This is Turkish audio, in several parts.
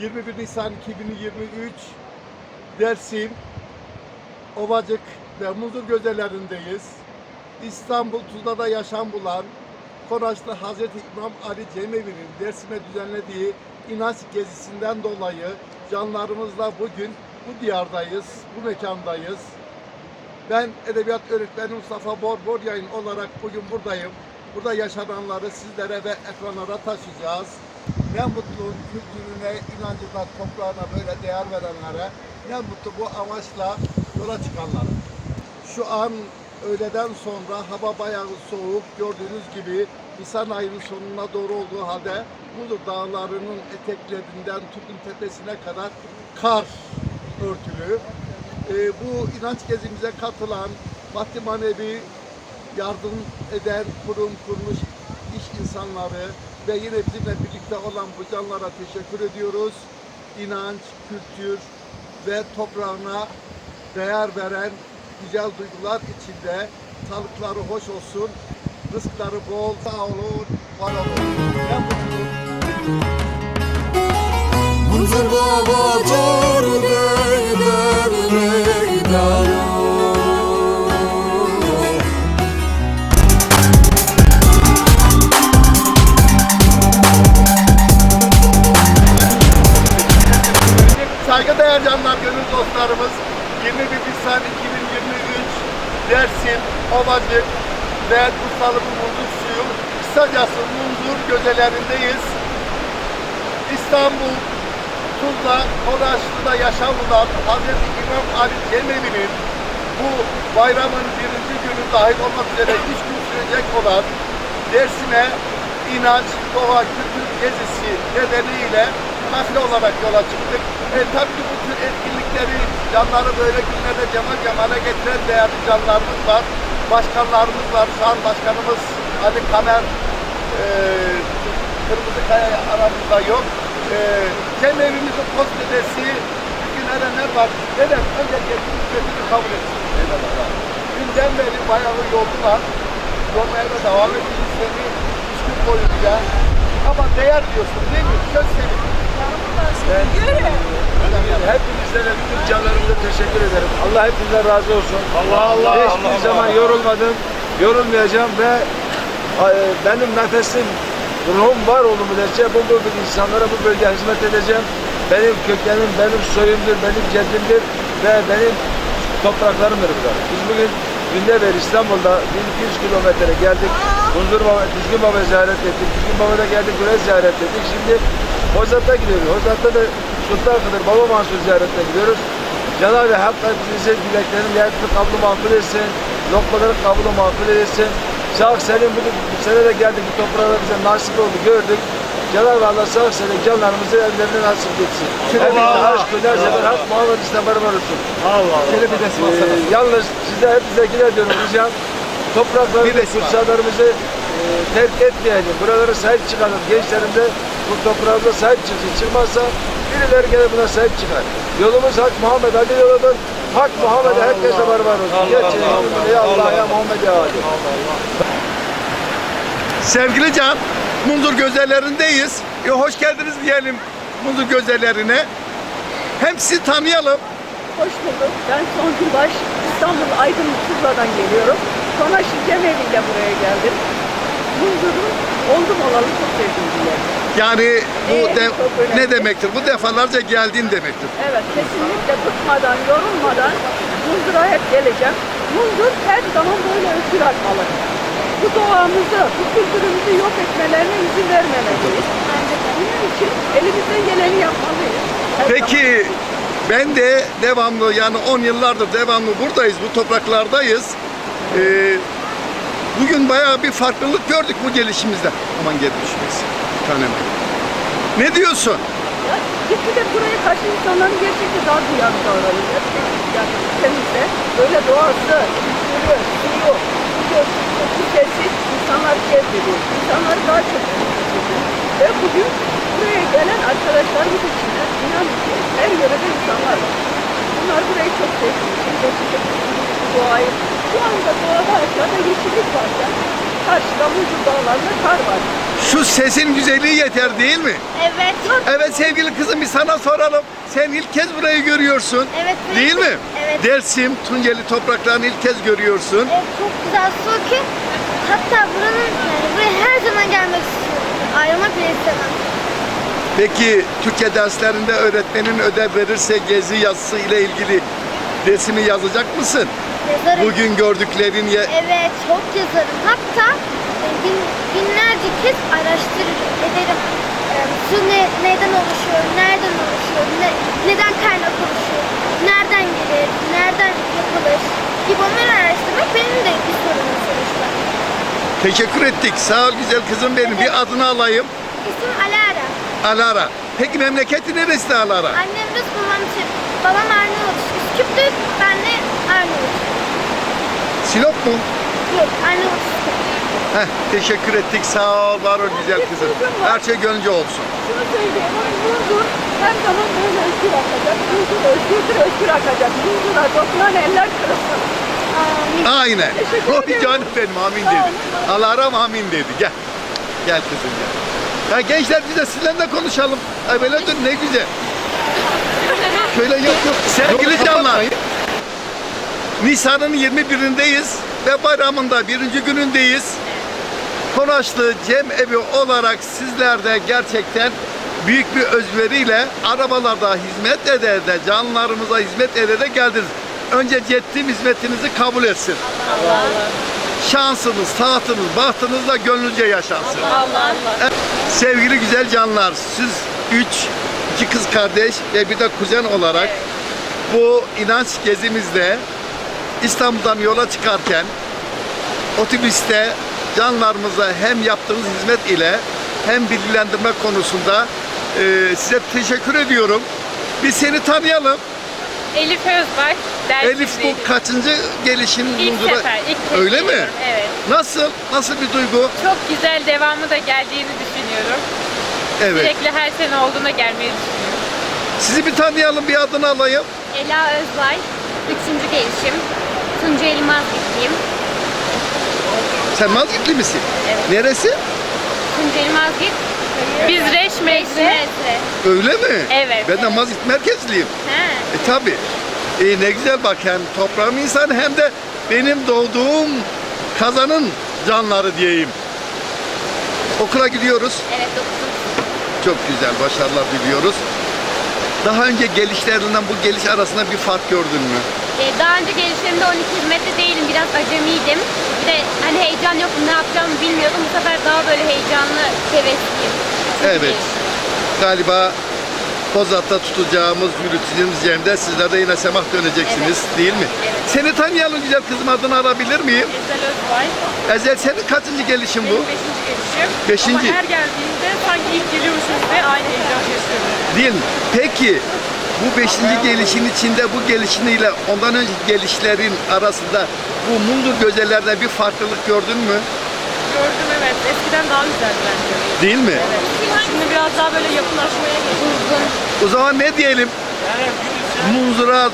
21 Nisan 2023 Dersim Ovacık ve Muzur Gözelerindeyiz. İstanbul Tuzla'da yaşam bulan Konaşlı Hazreti İmam Ali Cemevi'nin Dersim'e düzenlediği inanç gezisinden dolayı canlarımızla bugün bu diyardayız, bu mekandayız. Ben edebiyat öğretmeni Mustafa Bor Bor yayın olarak bugün buradayım. Burada yaşananları sizlere ve ekranlara taşıyacağız. Ne mutlu kültürüne, inancına, toprağına böyle değer verenlere, ne mutlu bu amaçla yola çıkanlara. Şu an öğleden sonra hava bayağı soğuk. Gördüğünüz gibi Nisan ayının sonuna doğru olduğu halde Mudur dağlarının eteklerinden Tukun tepesine kadar kar örtülü. Ee, bu inanç gezimize katılan maddi manevi yardım eden kurum, kuruluş, iş insanları ve yine bizimle birlikte olan bu canlara teşekkür ediyoruz. İnanç, kültür ve toprağına değer veren güzel duygular içinde sağlıkları hoş olsun, rızkları bol, sağ olun, var olun. Munzur Munzur gözelerindeyiz. İstanbul, Tuzla, Konaşlı'da yaşam bulan Hazreti İmam Ali Cemevi'nin bu bayramın birinci günü dahil olmak üzere üç gün sürecek olan Dersim'e inanç, doğa, kültür gezisi nedeniyle nakli olarak yola çıktık. E, tabii bu tür etkinlikleri canları böyle günlerde cemal cemale getiren değerli canlarımız var. Başkanlarımız var. Şu an başkanımız Ali Kamer e, Kırmızı Kaya aramızda yok. E, Cem evimizin post dedesi bugün erenler var. Dedem önce kendini kötülüğü kabul etsin. Eyvallah. Günden beri bayağı yoldular. Yormaya da devam ediyoruz seni. Üç gün boyunca. Ama değer diyorsun değil mi? Söz senin. Hepinize ve bütün canlarımıza teşekkür ederim. Allah hepinizden razı olsun. Allah Allah, Hiçbir Allah zaman Allah. yorulmadım, yorulmayacağım ve e, benim nefesim, ruhum var olduğu müddetçe bu, bu, bu insanlara bu bölgeye hizmet edeceğim. Benim kökenim, benim soyumdur, benim ceddimdir ve benim topraklarımdır burada. Biz bugün günde beri İstanbul'da 1200 kilometre geldik. Huzur Baba, Düzgün Baba ziyaret ettik. Düzgün Baba'da geldik, buraya ziyaret ettik. Şimdi Hozat'a gidiyoruz. Hozat'ta da Sultan Kıdır, Baba Mansur ziyaretine gidiyoruz. Cenab-ı Hak hepimize dileklerin niyetini kabulü makbul etsin. Lokmaların kabulü makbul etsin. Sağ senin bu, bu sene de geldik bu toprağa bize nasip oldu gördük. Cenab-ı Allah sağ senin canlarımızı evlerine nasip etsin. Hepinize aşk, güler, sefer, hak, Muhammed İslam beraber olsun. Allah. Şöyle bir resim Ee, yalnız size hepinize diyorum ricam topraklarımızı, kutsallarımızı e, terk etmeyelim. Buralara sahip çıkalım. Gençlerim de bu toprağımıza sahip çıksın. Çıkmazsa birileri gelir buna sahip çıkar. Yolumuz Hak Muhammed Ali yoludur. Hak Muhammed'e herkese beraber olsun. Gerçekten ya Allah ya Muhammed ya Ali. Sevgili Can, Munzur Gözelerindeyiz. E, hoş geldiniz diyelim Munzur Gözellerine. Hem sizi tanıyalım. Hoş bulduk. Ben Songül Baş, İstanbul Aydınlık Tuzla'dan geliyorum. Sonra Şirkemevi ile buraya geldim. Munzur'u oldum olalı çok sevdiğim bir yer. Yani bu Evet, de- çok önemli. ne demektir? Bu defalarca geldiğin demektir. Evet, kesinlikle bıkmadan, yorulmadan Munzur'a hep geleceğim. Munzur her zaman böyle özgür akmalı. Bu doğamızı, bu kültürümüzü yok etmelerine izin vermemeliyiz. Bunun için elimizden geleni yapmalıyız. Her Peki ben de devamlı yani 10 yıllardır devamlı buradayız, bu topraklardayız. Ee, bugün bayağı bir farklılık gördük bu gelişimizde. Aman gelmişiz. Bir tanem. Ne diyorsun? Ya, gitgide buraya karşı insanların gerçekten daha duyarlı davranıyor. Yani ülkemizde böyle doğası, kültürü, suyu, bu tesis insanları cezbediyor. İnsanları daha çok cezbediyor. Ve bugün buraya gelen arkadaşlarımız içinde inan ki her yörede insanlar var. Bunlar burayı çok sevdiği için doğayı, şu anda doğada aşağıda yeşillik varken karşıda Mucur dağlarında kar var. Şu sesin güzelliği yeter değil mi? Evet. Evet sevgili kızım bir sana soralım. Sen ilk kez burayı görüyorsun. Evet. Değil mi? Evet. Dersim, Tunceli topraklarını ilk kez görüyorsun. Evet, çok güzel su ki hatta buranın yani buraya her zaman gelmek istiyorum. Ayrılmak bile istemem. Peki Türkçe derslerinde öğretmenin ödev verirse gezi yazısı ile ilgili resmi yazacak mısın? Yazarım. Bugün gördüklerin ye Evet, çok yazarım. Hatta e, bin, binlerce kez araştırır ederim. E, su ne, neyden oluşuyor, nereden oluşuyor, ne, neden kaynak oluşuyor, nereden gelir, nereden yapılır gibi onları araştırmak benim de bir sorunum sonuçta. Teşekkür ettik. Sağ ol güzel kızım benim. Bir adını alayım. İsim Alara. Alara. Peki memleketi neresi Alara? Annem Rus, babam Türk. Babam Arnavut. Üsküp'tü, ben de Arnavut. Sinop mu? Yok, Arnavut. Heh, teşekkür ettik. Sağ ol, var ol güzel kızım. Her şey gönlünce olsun. Şunu söyleyeyim, Mundur her zaman böyle özgür akacak. Mundur özgürdür, özgür akacak. Mundur'a dokunan eller kırılsın. Amin. Aynen. Oy canım benim amin dedi. olun. Alaram amin dedi. Gel. Gel kızım gel. Ya gençler biz de sizinle de konuşalım. Ay böyle dur ne güzel. Şöyle yok yok. Sevgili canlar. Nisan'ın 21'indeyiz ve bayramında birinci günündeyiz. Konaşlı Cem Evi olarak sizler de gerçekten büyük bir özveriyle arabalarda hizmet eder de canlarımıza hizmet eder de geldiniz. Önce cettim hizmetinizi kabul etsin. Şansınız, tahtınız, bahtınız da gönlünce yaşansın. Evet, Sevgili güzel canlar, siz üç, iki kız kardeş ve bir de kuzen olarak bu inanç gezimizde İstanbul'dan yola çıkarken otobüste canlarımıza hem yaptığınız hizmet ile hem bilgilendirme konusunda e, size teşekkür ediyorum. Biz seni tanıyalım. Elif Özbay. Elif bu kaçıncı gelişin İlk sefer, ilk kez Öyle mi? geliyorum, Evet. Nasıl? Nasıl bir duygu? Çok güzel devamı da geldiğini düşünüyorum. Evet. Sürekli her sene olduğunda gelmeyi düşünüyorum. Sizi bir tanıyalım, bir adını alayım. Ela Özbay, üçüncü gelişim. Tunceli Mazgitliyim. Sen Mazgitli misin? Evet. Neresi? Tunceli Mazgit. Biz Metre. Öyle mi? Evet. Ben de Mazgit merkezliyim. He. E tabi. E, ne güzel bak hem toprağım insan hem de benim doğduğum kazanın canları diyeyim. Okula gidiyoruz. Evet dokuzum. Çok güzel başarılar diliyoruz. Daha önce gelişlerinden bu geliş arasında bir fark gördün mü? Ee, daha önce gelişlerimde 12 hizmette değilim. Biraz acemiydim. De hani heyecan yok. Ne yapacağımı bilmiyordum. Bu sefer daha böyle heyecanlı, hevesliyim. Evet. Galiba Kozat'ta tutacağımız yürüteceğimiz yerde sizler de yine semah döneceksiniz değil mi? Evet. Seni tanıyalım güzel kızım adını alabilir miyim? Ezel Özbay. Ezel senin kaçıncı gelişin bu? Benim beşinci gelişim. Beşinci. Ama her geldiğinde sanki ilk geliyormuşuz ve aynı heyecan yaşıyorum. Değil mi? Peki bu beşinci gelişin içinde bu gelişiniyle ondan önceki gelişlerin arasında bu Mundur gözelerde bir farklılık gördün mü? Gördüm evet. Eskiden daha güzeldi bence. Değil mi? Şimdi biraz daha böyle yapılaşmaya geçti. O zaman ne diyelim? Munzura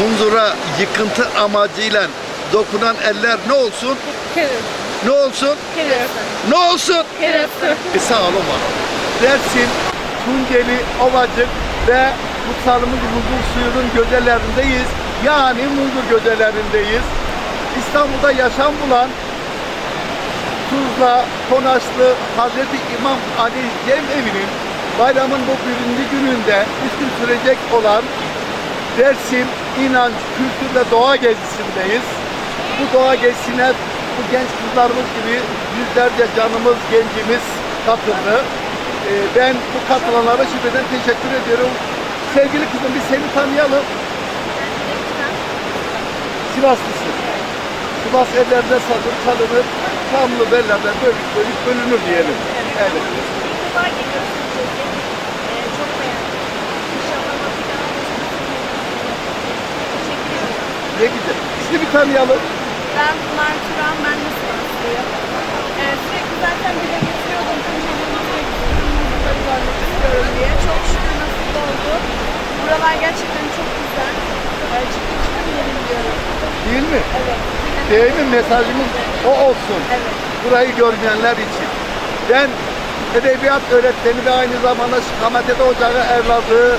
Munzura yıkıntı amacıyla dokunan eller ne olsun? Ne olsun? Ne olsun? E, sağ olun var. Dersim, Tunceli, Ovacık ve kutsalımız Mundur suyunun gözelerindeyiz. Yani Mundur gözelerindeyiz. İstanbul'da yaşam bulan Tuzla, Konaşlı, Hazreti İmam Ali Cem Evi'nin bayramın bu birinci gününde üç sürecek olan Dersim İnanç, Kültür ve Doğa Gezisindeyiz. Bu doğa gezisine bu genç kızlarımız gibi yüzlerce canımız, gencimiz katıldı. Ee, ben bu katılanlara şimdiden teşekkür ediyorum. Sevgili kızım biz seni tanıyalım. Sivaslısın. Sivas ellerde satır çalınır, Çamlı bellerden bölük bölük bölünür diyelim. Evet. Ee. Ne güzel. Sizi bir tanıyalım. Ben Pınar Turan, ben de Sivaslıyım. Ee, sürekli zaten dile getiriyordum Tunceli'yi sürekli Tunceli'yi görmek istiyorum diye. Çok şükür nasip oldu. Buralar gerçekten çok güzel. Çıkın çıkın gelin diyorum. Değil mi? Evet. Değil mi? Mesajımız o olsun. Burayı görmeyenler için. Ben edebiyat öğretmeni ve aynı zamanda Şikametede Ocağı evladı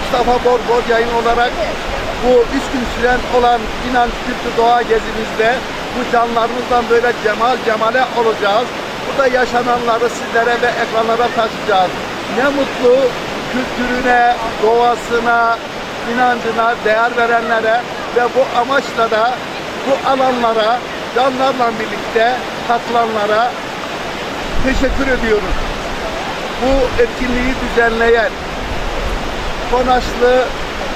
Mustafa Bor Bor yayın olarak bu üç gün süren olan inanç kültür doğa gezimizde bu canlarımızdan böyle cemal cemale olacağız. Burada yaşananları sizlere ve ekranlara taşıyacağız. Ne mutlu kültürüne, doğasına, inancına değer verenlere ve bu amaçla da bu alanlara canlarla birlikte katılanlara teşekkür ediyoruz. Bu etkinliği düzenleyen Konaşlı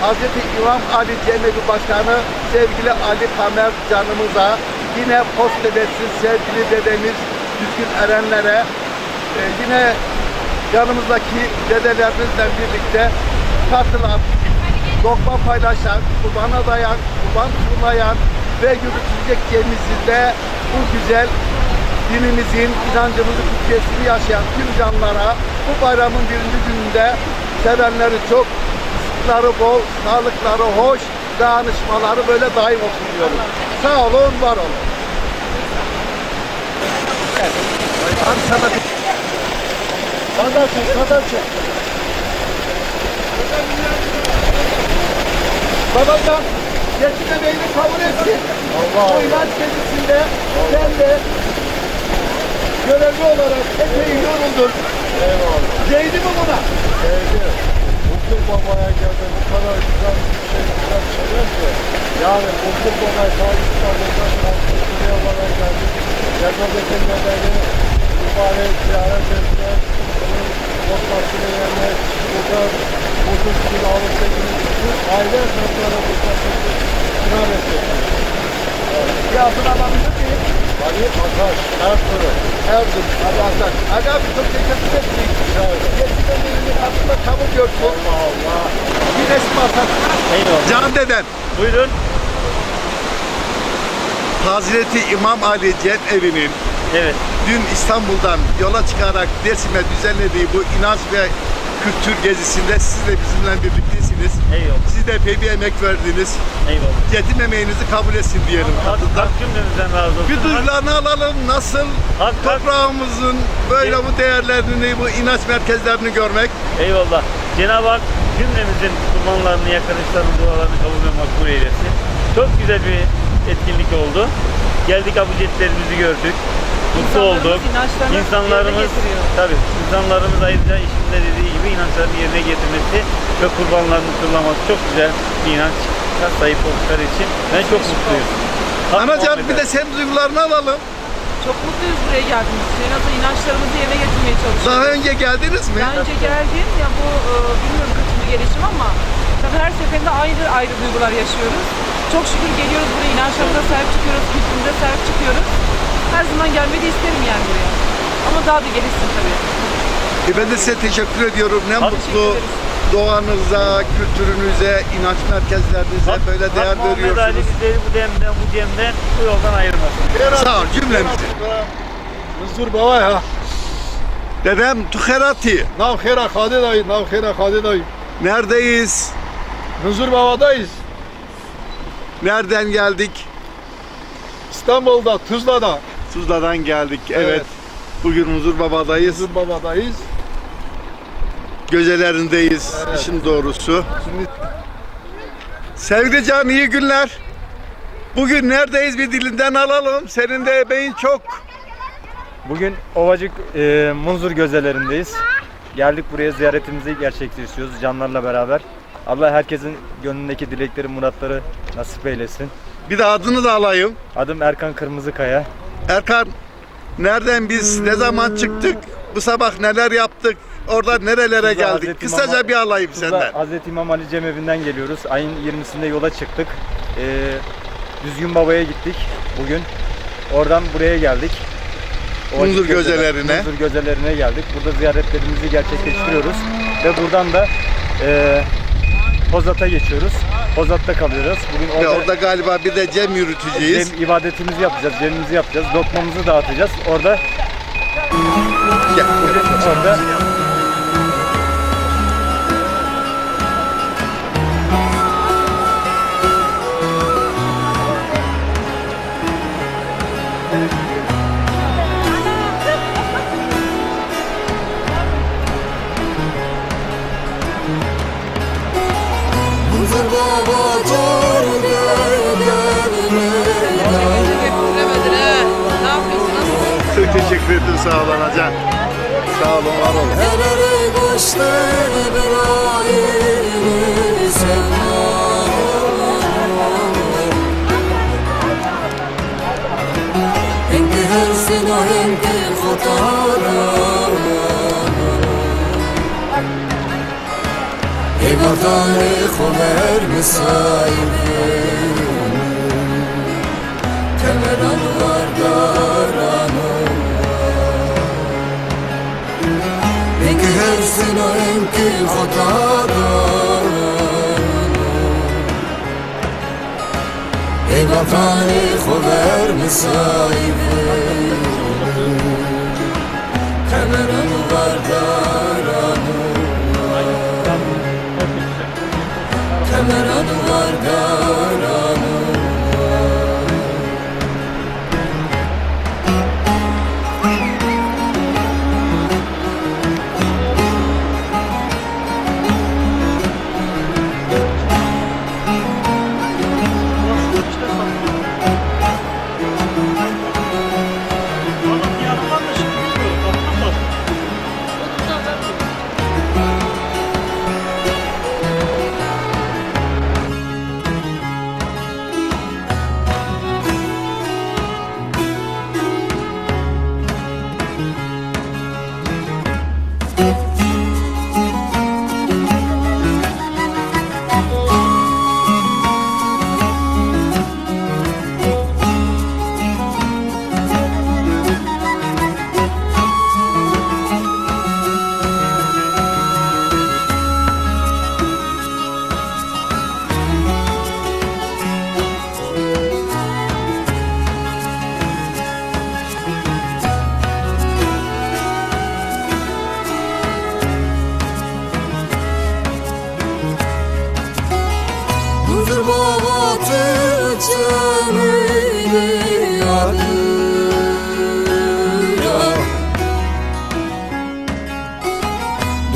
Hazreti İmam Ali Cemevi Başkanı sevgili Ali Kamer canımıza yine post dedesi sevgili dedemiz Düzgün Erenlere e, yine yanımızdaki dedelerimizle birlikte katılan, lokma paylaşan, kurbana dayan, kurban sunulayan ve yürütülecek gemimizde bu güzel dinimizin, inancımızın ülkesini yaşayan tüm canlara bu bayramın birinci gününde sevenleri çok, rızıkları bol, sağlıkları hoş, dayanışmaları böyle daim olsun diyorum. Sağ olun, var olun. Evet. Sana Kadar çek, kadar çek. Babacan, geçme beyni kabul etsin. Allah Bu inanç gezisinde sen de görevli olarak epey yoruldun. Eyvallah. Değdi mi buna? Değdi. Mutlu babaya geldi. Bu kadar güzel bir şey, güzel şeyler ki. Yani Mutlu babaya sahip çıkardıktan buraya kadar geldik. Cennet'in nedeni mübarek ziyaret etmek, lokmasını yemek, burada alıp çekmek, bu aile efendileri bu şekilde ikram etmek. Bir adını alabilir miyim? Ali Ataş, Ertuğrul. Erzurum, Ali Ataş. Ali abi çok teşekkür ettik. Geçtiğinde birini katında kabul görsün. Allah Allah. Bir resim atar. Eyvallah. Can deden. Buyurun. Hazreti İmam Ali Cem Evi'nin Evet. dün İstanbul'dan yola çıkarak Dersim'e düzenlediği bu inanç ve kültür gezisinde siz de bizimle birliktesiniz. Eyvallah. Siz de epey bir emek verdiniz. Eyvallah. Yetim emeğinizi kabul etsin diyelim hak cümlemizden razı olsun. Bir duygularını alalım. Nasıl Hak, hak. toprağımızın böyle bu değerlerini, bu inanç merkezlerini görmek. Eyvallah. Cenab-ı Hak cümlemizin kurbanlarını, yakarışlarını, dualarını kabul ve makbul eylesin. Çok güzel bir etkinlik oldu. Geldik abucetlerimizi gördük. Mutlu İnsanlarımız olduk. İnsanlarımız, tabii, insanlarımız ayrıca işinde dediği gibi inançlarını yerine getirmesi ve kurbanlarını kırlaması çok güzel bir inanç sahip oldukları için ben çok mutluyum. Anacan bir de sen duygularını alalım. Çok mutluyuz buraya geldiğimiz için. En azından inançlarımızı yerine getirmeye çalışıyoruz. Daha önce geldiniz mi? Daha önce geldim ya bu e, bilmiyorum kaçıncı gelişim ama tabii her seferinde ayrı ayrı duygular yaşıyoruz. Çok şükür geliyoruz buraya inançlarımıza sahip çıkıyoruz, kültürümüze sahip çıkıyoruz. Her zaman gelmeyi de isterim yani buraya. Ama daha da gelişsin tabii. E ben de size teşekkür ediyorum. Ne Hak- mutlu Teşekkür ederiz. doğanıza, kültürünüze, inanç merkezlerinize Hak- böyle Hak değer Muhammed Ali veriyorsunuz. bizleri bu demden, bu cemden, bu yoldan ayırmasın. Sağ ol cümlemizi. Huzur baba ya. Dedem Tuherati. Nav khera khade dayı, nav khera khade dayı. Neredeyiz? Huzur babadayız. Nereden geldik? İstanbul'da, Tuzla'da. Tuzla'dan geldik. Evet. Evet. Bugün Huzur Baba'dayız. Huzur babadayız. Gözelerindeyiz Evet. işin doğrusu. Şimdi Sevgili Can iyi günler. Bugün neredeyiz bir dilinden alalım. Senin de emeğin çok. Bugün Ovacık e, Munzur gözelerindeyiz. Geldik buraya ziyaretimizi gerçekleştiriyoruz canlarla beraber. Allah herkesin gönlündeki dilekleri, muratları nasip eylesin. Bir de adını da alayım. Adım Erkan Kırmızıkaya. Erkan nereden biz ne zaman çıktık? Bu sabah neler yaptık? Orada nerelere Tuzla geldik? Hazreti Kısaca İmam- bir alayım Tuzla senden. Hazreti İmam Ali Cemevi'nden geliyoruz. Ayın 20'sinde yola çıktık. E, Düzgün Baba'ya gittik bugün. Oradan buraya geldik. Ovacık Munzur Gözeler- gözelerine. Munzur gözelerine geldik. Burada ziyaretlerimizi gerçekleştiriyoruz. Ve buradan da e, Pozat'a geçiyoruz. Pozat'ta kalıyoruz. Bugün orada, orada galiba bir de cem yürüteceğiz. cem ibadetimizi yapacağız, cemimizi yapacağız, lokmamızı dağıtacağız. Orada Gel. orada babacar derler Teşekkür ederim sağ olun hocam. Sağ olun var olun. Neleri bir ayını sevmem Hengi her sina hengi khatara Ey vatanı khomer misayibi Kemeran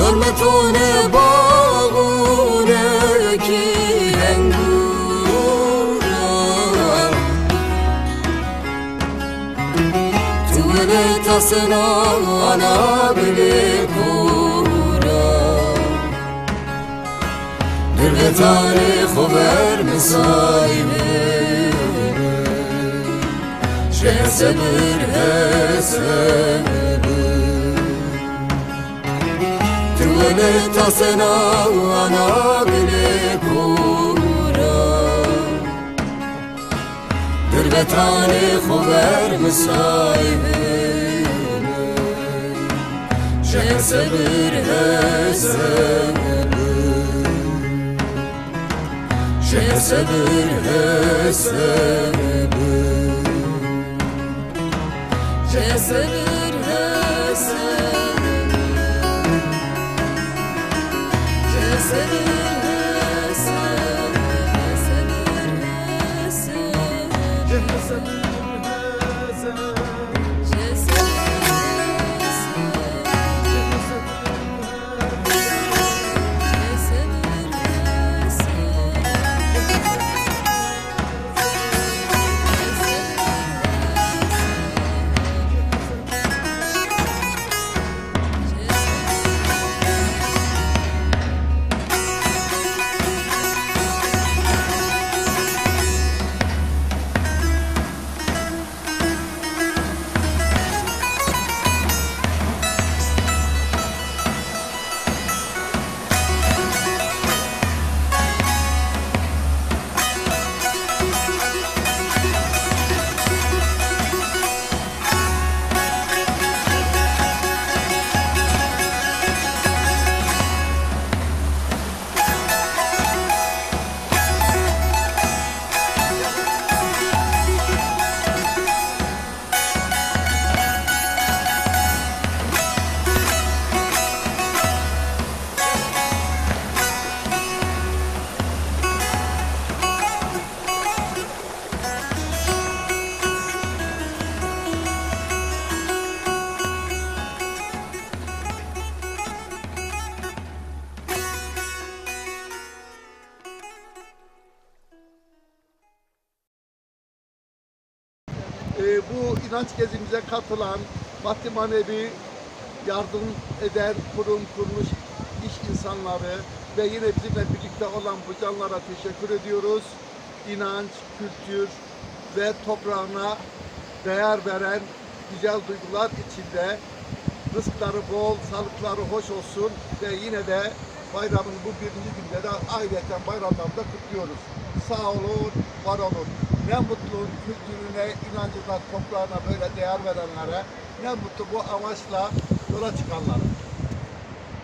Dönme tone bağune ki engura Tüvene tasına ana bile kura دل به تاریخ و بر مسایبه شه سبر هسبه Alnını tasına ana gülü kura Gürbetanı haber misahibini Şehir sabır hesabını Şehir sabır hesabını Şehir sabır bu inanç gezimize katılan maddi manevi yardım eden kurum, kuruluş, iş insanları ve yine bizimle birlikte olan bu canlara teşekkür ediyoruz. İnanç, kültür ve toprağına değer veren güzel duygular içinde rızkları bol, sağlıkları hoş olsun ve yine de bayramın bu birinci günde de aileten bayramlarda kutluyoruz. Sağ olun, var olun. Ne mutlu kültürüne, inancına, toprağına böyle değer verenlere, ne mutlu bu amaçla yola çıkanlara.